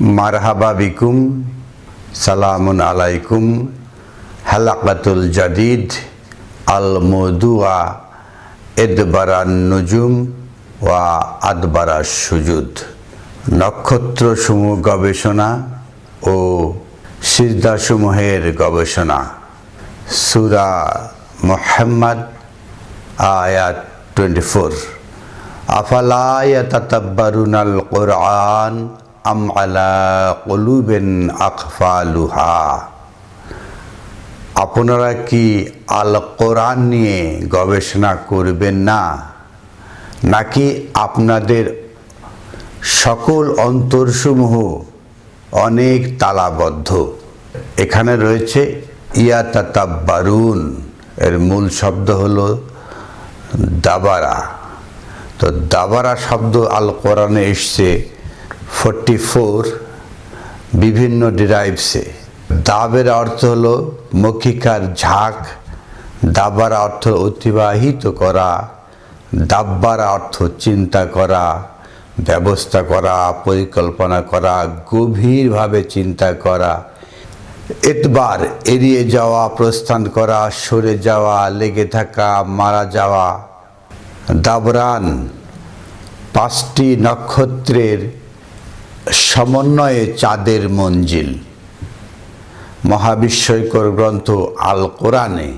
মারহাবা বিকুম, সালামুন আলাইকুম। হালাকাতুল জাদিদ আল মদুয়া এদবারান নজুম ওয়া আদবারা সুজুদ। নক্ষত্রসমূহ গবেষণা ও সিজদাসমূহের গবেষণা। সুরা মোহাম্মদ, আয়াত টোয়েন্টি ফোর আফালা ইয়াতাতাব্বারুনাল কোরআন আম আলা কলুবেন আকফালুহা আপনারা কি আল কোরআন নিয়ে গবেষণা করবেন না? নাকি আপনাদের সকল অন্তরসমূহ অনেক তালাবদ্ধ? এখানে রয়েছে, ইয়াতাতাব্বারুন। এর মূল শব্দ হলো দাবারা। তো দাবারা শব্দ আল কোরআনে এসছে। ফোরটি ফোর বিভিন্ন ডিরাইভসে দাবের অর্থ হলো মক্ষিকার ঝাঁক। দাবার অর্থ অতিবাহিত করা। দাব্বার অর্থ চিন্তা করা। ব্যবস্থা করা, পরিকল্পনা করা, গভীরভাবে চিন্তা করা। এতবার এড়িয়ে যাওয়া, প্রস্থান করা, সরে যাওয়া, লেগে থাকা, মারা যাওয়া। দাবরান পাঁচটি নক্ষত্রের সমন্বয়ে চাঁদের মঞ্জিল। মহাবিস্ময়কর গ্রন্থ আল কোরআনে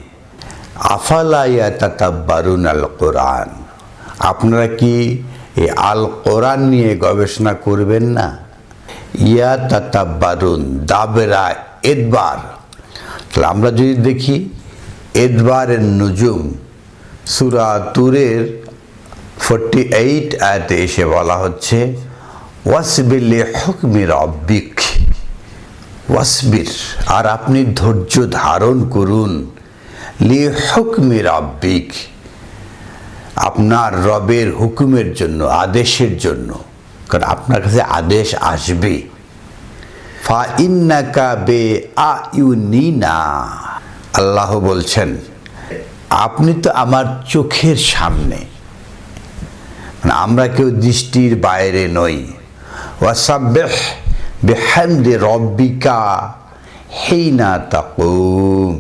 আফালাইয়া তাতাব্বারুন আল কোরআন আপনারা কি এই আল কোরআন নিয়ে গবেষণা করবেন না? ইয়া তাতাব্বারুন, দাবেরা এদবার। তাহলে আমরা যদি দেখি, এদবারের নজুম সুরা তুরের ফোরটি এইট আয়াতে এসে বলা হচ্ছে ওয়াসবিল্লি হুকমির অব্বিক ওয়াসবির, আর আপনি ধৈর্য ধারণ করুন। লি হুকমির অব্বিক আপনার রবের হুকুমের জন্য, আদেশের জন্য। কারণ আপনার কাছে আদেশ আসবে। ফা ইন্নাকা বে আ ইউনিনা আল্লাহ বলছেন, আপনি তো আমার চোখের সামনে। মানে আমরা কেউ দৃষ্টির বাইরে নই। ওয়াসাব্বেহ বেহামদে রব্বিকা হেইনা তাকুম।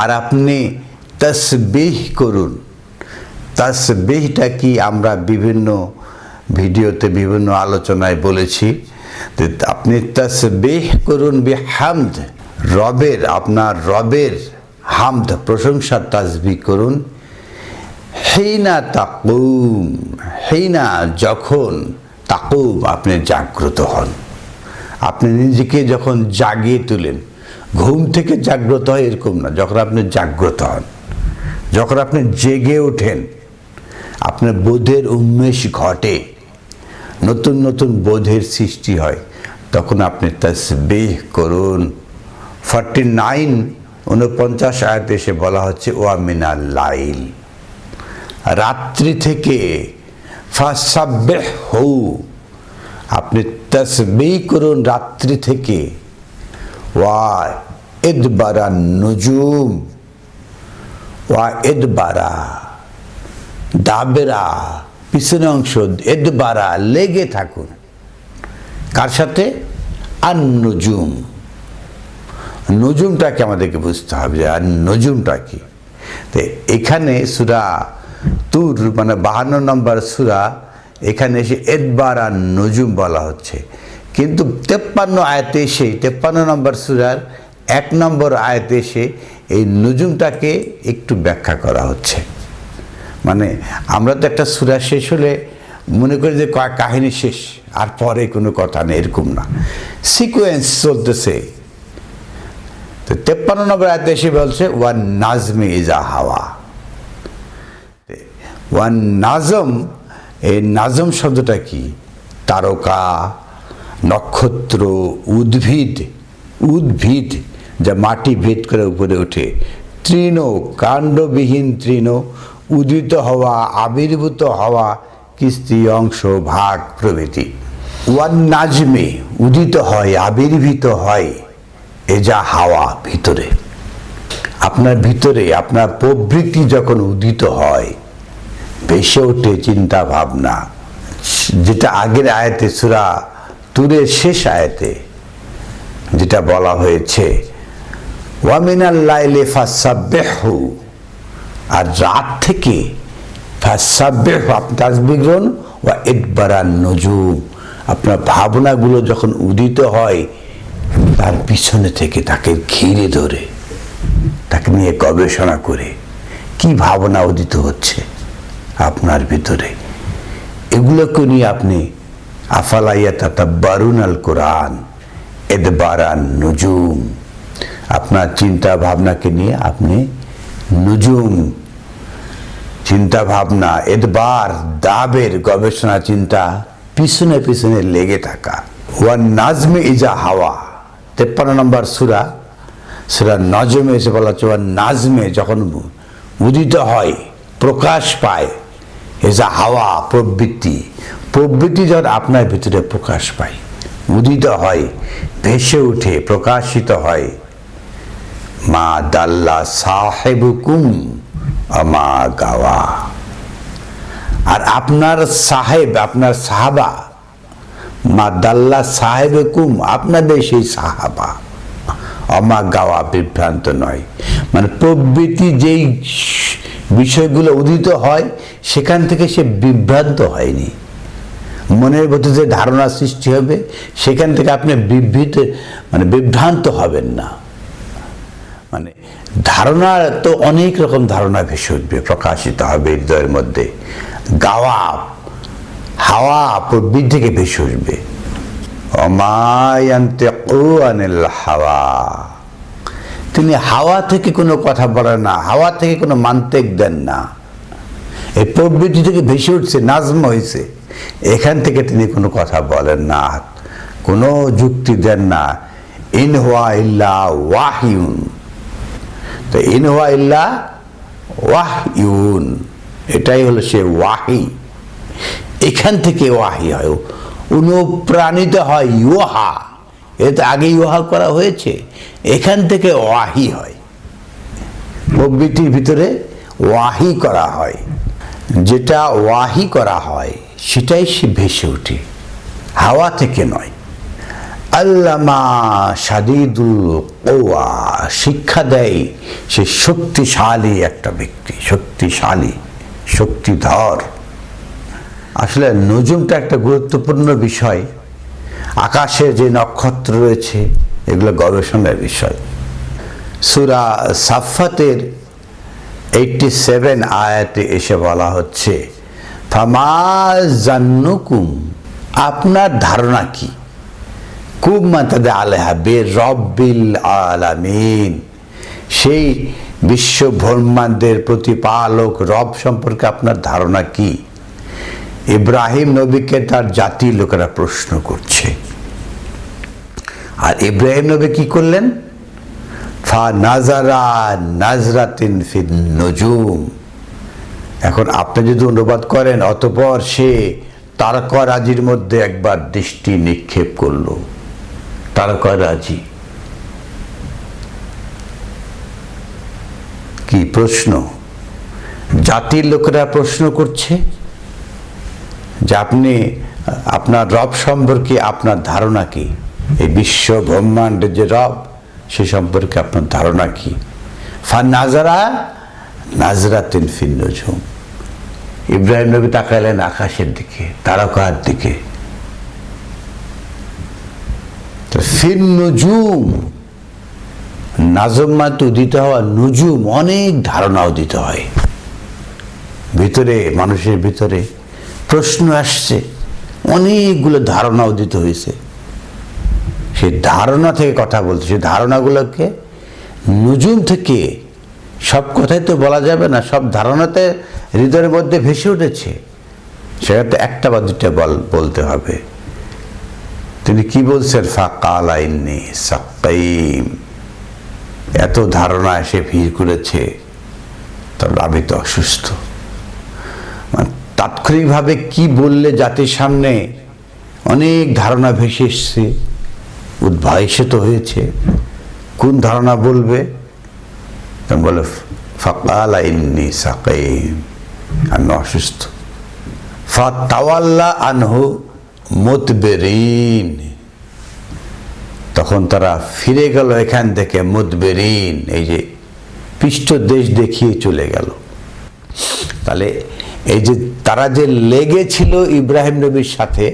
আর আপনি তসবিহ করুন। তসবিহটা কি আমরা বিভিন্ন ভিডিওতে বিভিন্ন আলোচনায় বলেছি আপনি তসবিহ করুন বেহামদ, রবের, আপনার রবের হামদ প্রশংসা তাসবি করুন। হেইনা তাকুম হেইনা যখন তাকুম আপনি জাগ্রত হন। আপনি নিজেকে যখন জাগিয়ে তুলেন, ঘুম থেকে জাগ্রত হয় এরকম না, যখন আপনি জাগ্রত হন, যখন আপনি জেগে ওঠেন, আপনার বোধের উন্মেষ ঘটে, নতুন নতুন বোধের সৃষ্টি হয়, তখন আপনি তসবিহ করুন। ফর্টি নাইন উনপঞ্চাশ আয়াতে এসে বলা হচ্ছে, ওয়া ওয়ামিনা লাইল। রাত্রি থেকে ফাসাব্বেহ। হৌ আপনি তসবি করুন রাত্রি থেকে। ওয়া এদবারা নজুম। ওয়া এদবারা দাবেরা। পিছনে অংশ এদবারা লেগে থাকুন। কার সাথে? আর নজুম নজুমটাকে আমাদেরকে বুঝতে হবে আর নজুমটা কি? তো এখানে সুরা তুর মানে বাহান্ন নম্বর সুরা, এখানে এসে এদবার আর নজুম বলা হচ্ছে। কিন্তু তেপ্পান্ন আয়তে এসে, তেপ্পান্ন নম্বর সুরার এক নম্বর আয়তে এসে এই নজুমটাকে একটু ব্যাখ্যা করা হচ্ছে। মানে আমরা তো একটা সুরা শেষ হলে মনে করি যে কাহিনী শেষ, আর পরে কোনো কথা নেই, এরকম না। সিকোয়েন্স চলতেছে। তো তেপ্পান্ন নম্বর আয়তে এসে বলছে, ওয়ান নাজমে ইজা হাওয়া। ওয়ান নাজম, এই নাজম শব্দটা কি? তারকা, নক্ষত্র, উদ্ভিদ উদ্ভিদ, যা মাটি ভেদ করে উপরে ওঠে। তৃণ, কাণ্ডবিহীন তৃণ উদিত হওয়া, আবির্ভূত হওয়া, কিস্তি, অংশ, ভাগ, প্রভৃতি। ওয়ান নাজমে উদিত হয়, আবির্ভূত হয়, এ যা হাওয়া ভিতরে। আপনার ভিতরে, আপনার প্রবৃত্তি যখন উদিত হয় ভেসে ওঠে চিন্তা ভাবনা। যেটা আগের আয়াতে, সুরা তুরের শেষ আয়াতে যেটা বলা হয়েছে ওয়ামিনাল্লাইলে ফাসাব্বেহু আর রাত থেকে ফাসাব্বেহু, আপনি তাসবিহ গ্রহণ, ওয়া ইদবারান নজুম আপনার ভাবনাগুলো যখন উদিত হয়, তার পিছনে থেকে তাকে ঘিরে ধরে, তাকে নিয়ে গবেষণা করে, কি ভাবনা উদিত হচ্ছে। আপনার ভিতরে। এগুলোকে নিয়ে আপনি আফালাইয়া তাতাব্বারুন আল কোরআন এদবারান নজুম। আপনার চিন্তা ভাবনাকে নিয়ে আপনি নজুম। চিন্তা ভাবনা এদবার, দাবের গবেষণা চিন্তা পিছনে পিছনে লেগে থাকা। ওয়ান নাজমে ইজা হাওয়া, তেপ্পান্ন নম্বর সুরা সুরা নজমে এসে বলা হচ্ছে ওয়ান নাজমে, যখন উদিত হয়, প্রকাশ পায় এজা হাওয়া, প্রবৃত্তি। প্রবৃত্তি যখন আপনার ভিতরে প্রকাশ পায়, উদিত হয়, ভেসে উঠে প্রকাশিত হয়। মা দাল্লা সাহেবুকুম আমা গাওয়া। আর আপনার সাহেব, আপনার সাহাবা, মা দাল্লা সাহেবকুম, আপনাদের সেই সাহাবা। অমা গাওয়া বিভ্রান্ত নয়। মানে প্রবৃত্তি যেই বিষয়গুলো উদিত হয়, সেখান থেকে সে বিভ্রান্ত হয়নি। মনের মধ্যে যে ধারণা সৃষ্টি হবে, সেখান থেকে আপনি বিভ্রিত মানে বিভ্রান্ত হবেন না। মানে ধারণা তো অনেক রকম ধারণা ভেসে উঠবে, প্রকাশিত হবে হৃদয়ের মধ্যে। গাওয়া, হাওয়া প্রবৃত্তি থেকে ভেসে উঠবে। অমায়ান্তে ও হাওয়া। তিনি হাওয়া থেকে কোনো কথা বলেন না, হাওয়া থেকে কোনো মান্তেক দেন না। এই প্রবৃত্তি থেকে ভেসে উঠছে, নাজম হয়েছে এখান থেকে তিনি কোনো কথা বলেন না, কোনো যুক্তি দেন না। ইন হুয়া ইল্লা ওয়াহিউন। তো ইন হুয়া ইল্লা ওয়াহিউন, এটাই হলো সে ওয়াহি। এখান থেকে ওয়াহি হয়, অনুপ্রাণিত হয় ইউহা। এতে আগেই ইউহা করা হয়েছে। এখান থেকে ওয়াহি হয়। প্রবৃত্তির ভিতরে ওয়াহি করা হয়। যেটা ওয়াহি করা হয়, সেটাই সে ভেসে ওঠে। হাওয়া থেকে নয়। আল্লামা সাদিদুল ওয়া শিক্ষা দেয় সে শক্তিশালী একটা ব্যক্তি, শক্তিশালী, শক্তিধর। আসলে নজুমটা একটা গুরুত্বপূর্ণ বিষয়। আকাশে যে নক্ষত্র রয়েছে, এগুলো গবেষণার বিষয়। সুরা সাফাতের এইটটি সেভেন আয়াতে এসে বলা হচ্ছে ফামাজান্নুকুম আপনার ধারণা কি? কুম মাতাদে আলেহা বে রব্বিল আলামিন। সেই বিশ্ব ব্রহ্মাণ্ডের প্রতিপালক রব সম্পর্কে আপনার ধারণা কি? ইব্রাহিম নবীকে তার জাতির লোকেরা প্রশ্ন করছে। আর ইব্রাহিম নবী কি করলেন? ফা নাজারা নাজরাতিন ফিন নজুম। এখন আপনি যদি অনুবাদ করেন, অতপর সে তারকরাজির মধ্যে একবার দৃষ্টি নিক্ষেপ করল। তারকরাজি কি প্রশ্ন? জাতির লোকেরা প্রশ্ন করছে? যে আপনি, আপনার রব সম্পর্কে আপনার ধারণা কি? এই বিশ্ব ব্রহ্মাণ্ডের যে রব, সে সম্পর্কে আপনার ধারণা কি? ফান নাজারা নাজরা নাজরাতিন ফিন্নঝুম ইব্রাহিম নবী তাকাইলেন আকাশের দিকে, তারকার দিকে। ফিন নজুম, নাজম মাত্র উদিত হওয়া, নজুম অনেক ধারণা উদিত হয়। ভিতরে, মানুষের ভিতরে প্রশ্ন আসছে। অনেকগুলো ধারণা উদিত হয়েছে। সেই ধারণা থেকে কথা বলছে। সেই ধারণাগুলোকে নজুম থেকে সব কথাই তো বলা যাবে না, সব ধারণাতে হৃদয়ের মধ্যে ভেসে উঠেছে। সেটাতে একটা বা দুটা বল বলতে হবে। তিনি কি বলছেন? ফাকাল আইনি সাক্কাইম। এত ধারণা এসে ভিড় করেছে। তবে আমি তো অসুস্থ। মানে তাৎক্ষণিকভাবে কি বললে জাতির সামনে অনেক ধারণা ভেসে এসছে, উদ্ভাসিত হয়েছে। কোন ধারণা বলবে? বলে, ফকাল ইন্নি সাকাইম আমি অসুস্থ। ফা তাওয়াল্লা আনহু মুতবেরিন তখন তারা ফিরে গেল এখান থেকে মুতবেরিন এই যে পৃষ্ঠ দেশ দেখিয়ে চলে গেল। তাহলে এই যে তারা যে লেগেছিল ইব্রাহিম নবীর সাথে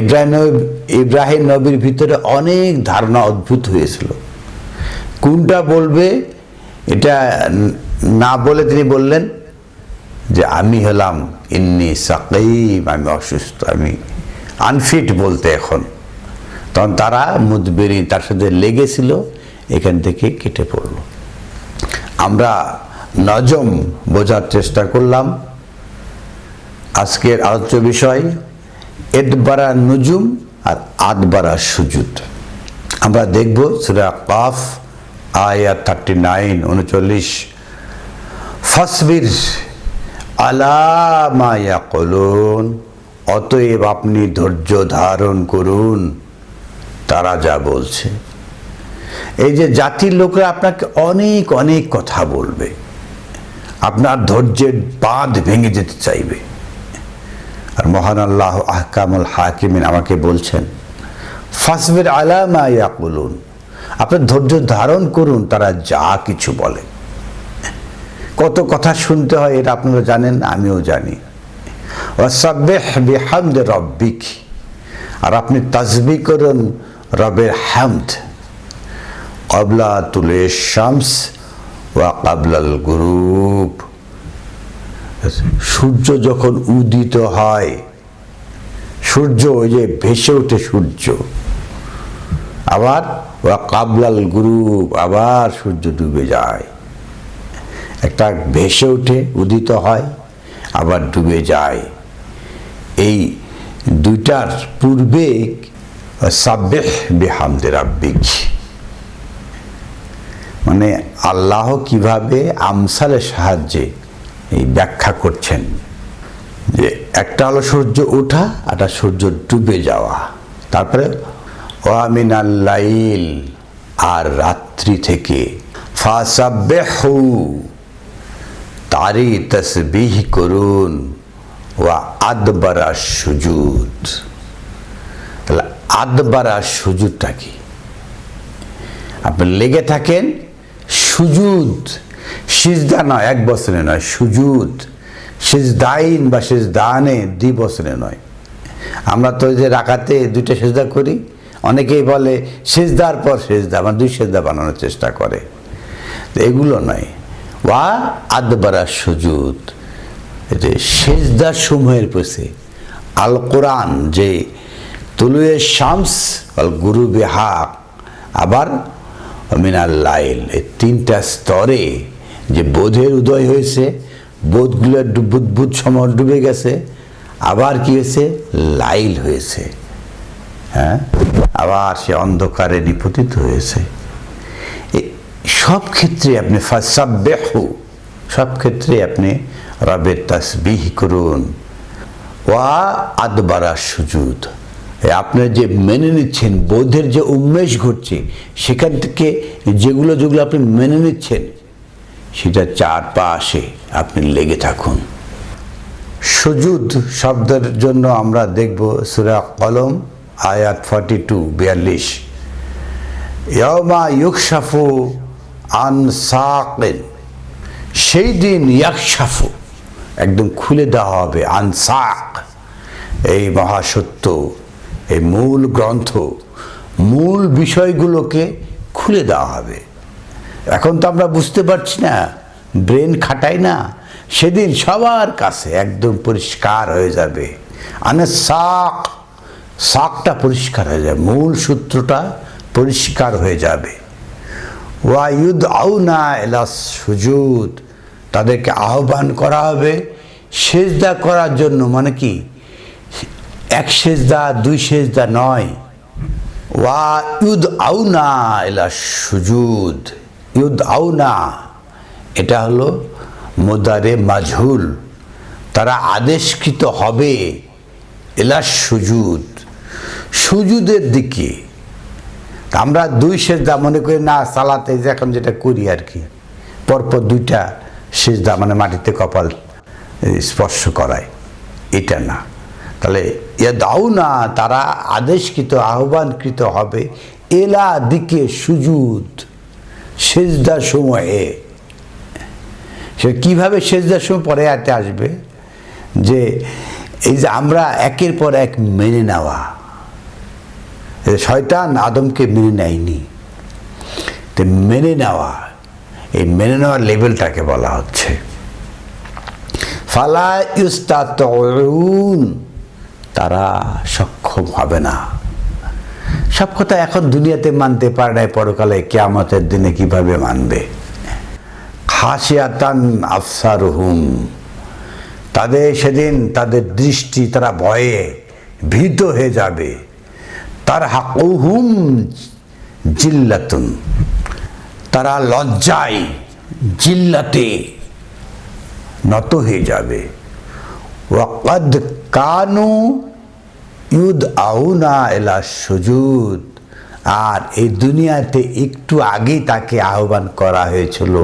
ইব্রাহিম নবী, ইব্রাহিম নবীর ভিতরে অনেক ধারণা অদ্ভুত হয়েছিল। কোনটা বলবে এটা না বলে তিনি বললেন যে, আমি হলাম, ইন্নি সাকিম, আমি অসুস্থ, আমি আনফিট বলতে এখন। তখন তারা মুদবেরি তার সাথে লেগেছিল, এখান থেকে কেটে পড়ল। আমরা নজম বোঝার চেষ্টা করলাম। আজকের আলোচ্য বিষয় এদবারা নুজুম আর আদবারা সুজুদ। আমরা দেখব সুরা কাফ আয়া থার্টি নাইন উনচল্লিশ। ফসবির আলামায়া কলুন অতএব আপনি ধৈর্য ধারণ করুন, তারা যা বলছে। এই যে জাতির লোকরা আপনাকে অনেক অনেক কথা বলবে। আপনার ধৈর্যের বাঁধ ভেঙে যেতে চাইবে। আর মহান আল্লাহ আহকামুল হাকিমিন আমাকে বলছেন, ফাসবের আলামা ইয়াকুলুন। আপনার ধৈর্য ধারণ করুন, তারা যা কিছু বলে। কত কথা শুনতে হয়, এটা আপনারা জানেন, আমিও জানি। রব্বিক। আর আপনি তাজবি করুন, রবের হামদ। কবলা তুলে শামস ওয়া কাবলাল গ্রুপ সূর্য যখন উদিত হয়, সূর্য ওই যে ভেসে ওঠে সূর্য। আবার ওয়া কাবলাল গ্রুপ আবার সূর্য ডুবে যায়। একটা ভেসে ওঠে, উদিত হয়, আবার ডুবে যায়। এই দুইটার পূর্বে সাব্বেহ বেহামদের রাব্বিক। মানে আল্লাহ কীভাবে আমসালের সাহায্যে এই ব্যাখ্যা করছেন যে একটা হলো সূর্য ওঠা একটা সূর্য ডুবে যাওয়া। তারপরে ওয়ামিন আল্লাইল আর রাত্রি থেকে তারই তসবিহ করুন, ওয়া আদবারা সুজুদ। তাহলে আদবারা সুজুদটা কি? আপনি লেগে থাকেন সুজুদ। সিজদা নয়, এক বছরে নয়, সুজুদ। সিজদাইন বা সিজদানে দুই বছরে নয়। আমরা তো যে রাখাতে দুইটা সেজদা করি। অনেকেই বলে সেজদার পর সেজদা মানে দুই সেজদা বানানোর চেষ্টা করে। তো এগুলো নয়। ওয়া আদবারা সুজুদ। যে সেজদার সমূহের পেছে আল কোরআন যে তুলুয়ে শামস আল গুরু বেহাক আবার মিনাল লাইল। এই তিনটা স্তরে যে বোধের উদয় হয়েছে বোধগুলো বুদ্বুদ সময় ডুবে গেছে, আবার কি হয়েছে? লাইল হয়েছে। হ্যাঁ? আবার সে অন্ধকারে নিপতিত হয়েছে। সব ক্ষেত্রে আপনি ফাসাব্বেহু, সব ক্ষেত্রে আপনি রবের তাসবিহ করুন। ওয়া আদবারা সুজুদ। এ আপনি যে মেনে নিচ্ছেন বোধের যে উন্মেষ ঘটছে, সেখান থেকে যেগুলো যেগুলো আপনি মেনে নিচ্ছেন, সেটা চারপাশে আপনি লেগে থাকুন। সুজুদ শব্দের জন্য আমরা দেখব সুরা কলম, আয়াত ফর্টি টু, বিয়াল্লিশ। ইয়মা ইউকশাফু আন সাকেন, সেই দিন ইয়াকশাফু, একদম খুলে দেওয়া হবে আনসাক এই মহাসত্য। এই মূল গ্রন্থ, মূল বিষয়গুলোকে খুলে দেওয়া হবে। এখন তো আমরা বুঝতে পারছি না, ব্রেন খাটাই না, সেদিন সবার কাছে একদম পরিষ্কার হয়ে যাবে। আনে শাক শাকটা পরিষ্কার হয়ে যাবে, মূল সূত্রটা পরিষ্কার হয়ে যাবে। ওয়ায়ুদ আউনা এলা সুজুদ, তাদেরকে আহ্বান করা হবে, সেজদা করার জন্য মানে কি? এক সেজদা, দুই সেজদা নয়। ওয়া ইউদ আউনা এলা সুজুদ। ইউদ আউনা এটা হলো মোদারে মাঝহুল তারা আদেশকৃত হবে এলা সুজুদ। সুজুদের দিকে। আমরা দুই সেজদা মনে করি, না, সালাতে যে এখন যেটা করি আর কি। পরপর দুইটা সেজদা মানে মাটিতে কপাল স্পর্শ করায়। এটা না। তাহলে ইয়া দাও না তারা আদেশকৃত, আহ্বানকৃত হবে এলা দিকে সুজুদ সেজদার সময়ে। সে কীভাবে সেজদার সময় পরে আতে আসবে? যে এই যে আমরা একের পর এক মেনে নেওয়া এ শয়তান আদমকে মেনে নেয়নি। তো মেনে নেওয়া, এই মেনে নেওয়ার লেভেলটাকে বলা হচ্ছে। ফালা ইউস্তাতুন তারা সক্ষম হবে না। সব কথা এখন দুনিয়াতে মানতে পারে না পরকালে কেয়ামতের দিনে কীভাবে মানবে? খাসিয়াতান আফসার হুম তাদের সেদিন তাদের দৃষ্টি, তারা ভয়ে ভীত হয়ে যাবে। তার হাকুহুম জিল্লাতুন। তারা লজ্জায় জিল্লাতে নত হয়ে যাবে। ওয়াকাদ কানু ইউদ আউনা এলা সুজুদ। আর এই দুনিয়াতে একটু আগেই তাকে আহ্বান করা হয়েছিল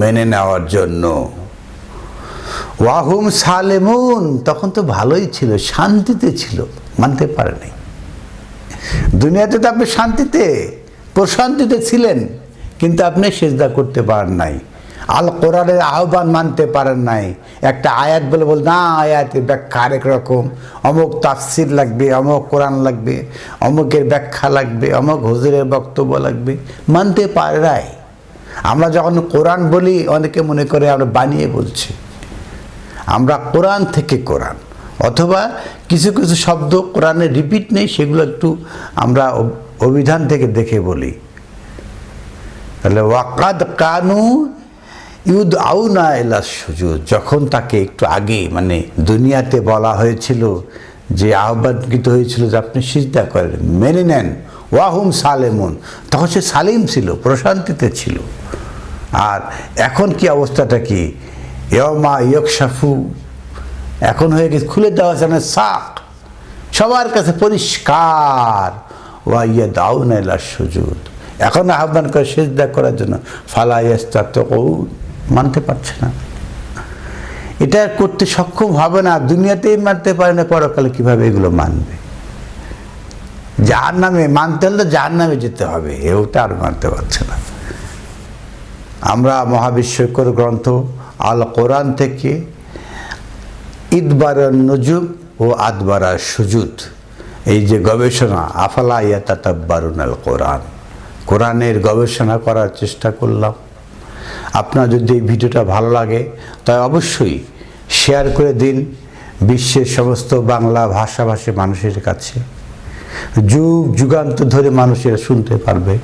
মেনে নেওয়ার জন্য। ওয়াহুম সালেমুন, তখন তো ভালোই ছিল, শান্তিতে ছিল, মানতে পারে নাই দুনিয়াতে তো আপনি শান্তিতে, প্রশান্তিতে ছিলেন, কিন্তু আপনি সেজদা করতে পারেন নাই। আল কোরআনের আহ্বান মানতে পারেন নাই। একটা আয়াত বলে বল, না, আয়াতের ব্যাখ্যা আরেক রকম। অমুক তাফসির লাগবে, অমুক কোরআন লাগবে, অমুকের ব্যাখ্যা লাগবে, অমুক হুজুরের বক্তব্য লাগবে। মানতে পারে নাই। আমরা যখন কোরআন বলি, অনেকে মনে করে আমরা বানিয়ে বলছি। আমরা কোরআন থেকে কোরআন। অথবা কিছু কিছু শব্দ কোরআনে রিপিট নেই, সেগুলো একটু আমরা অভিধান থেকে দেখে বলি। তাহলে, ওয়াকাদ কানু ইউদ আউনা এলা সুজুদ, যখন তাকে একটু আগে মানে দুনিয়াতে বলা হয়েছিল, যে আহ্বানকৃত হয়েছিল যে আপনি সিজদা করেন, মেনে নেন, ওয়াহুম সালেমুন। তখন সে সালিম ছিল, প্রশান্তিতে ছিল। আর এখন কি অবস্থাটা কি? ইয়মা ইয়কশাফু, এখন হয়ে গেছে, খুলে দেওয়া আছে না, সাক। সবার কাছে পরিষ্কার। ওয়া ইয়া দাউন এলা সুজুদ। এখন আহ্বান করে সেজদা করার জন্য ফালাইয়াস্তা তো মানতে পারছে না। এটা করতে সক্ষম হবে না, দুনিয়াতেই মানতে পারে না, পরকালে কীভাবে এগুলো মানবে? যার নামে মানতে হলে যার নামে যেতে হবে, এও আর মানতে পারছে না। আমরা মহাবিশ্বকর গ্রন্থ আল কোরআন থেকে ঈদবার নজুম ও আদবারা সুজুদ, এই যে গবেষণা, আফালা ইয়াতাতাব্বারুন আল কোরআন। কোরআনের গবেষণা করার চেষ্টা করলাম। আপনার যদি এই ভিডিওটা ভালো লাগে তাই অবশ্যই শেয়ার করে দিন বিশ্বের সমস্ত বাংলা ভাষাভাষী মানুষের কাছে। যুগ যুগান্ত ধরে মানুষেরা শুনতে পারবে।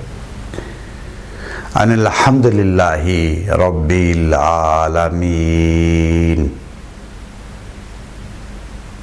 আনিল আলহামদুলিল্লাহি রব্বিল আলামিন।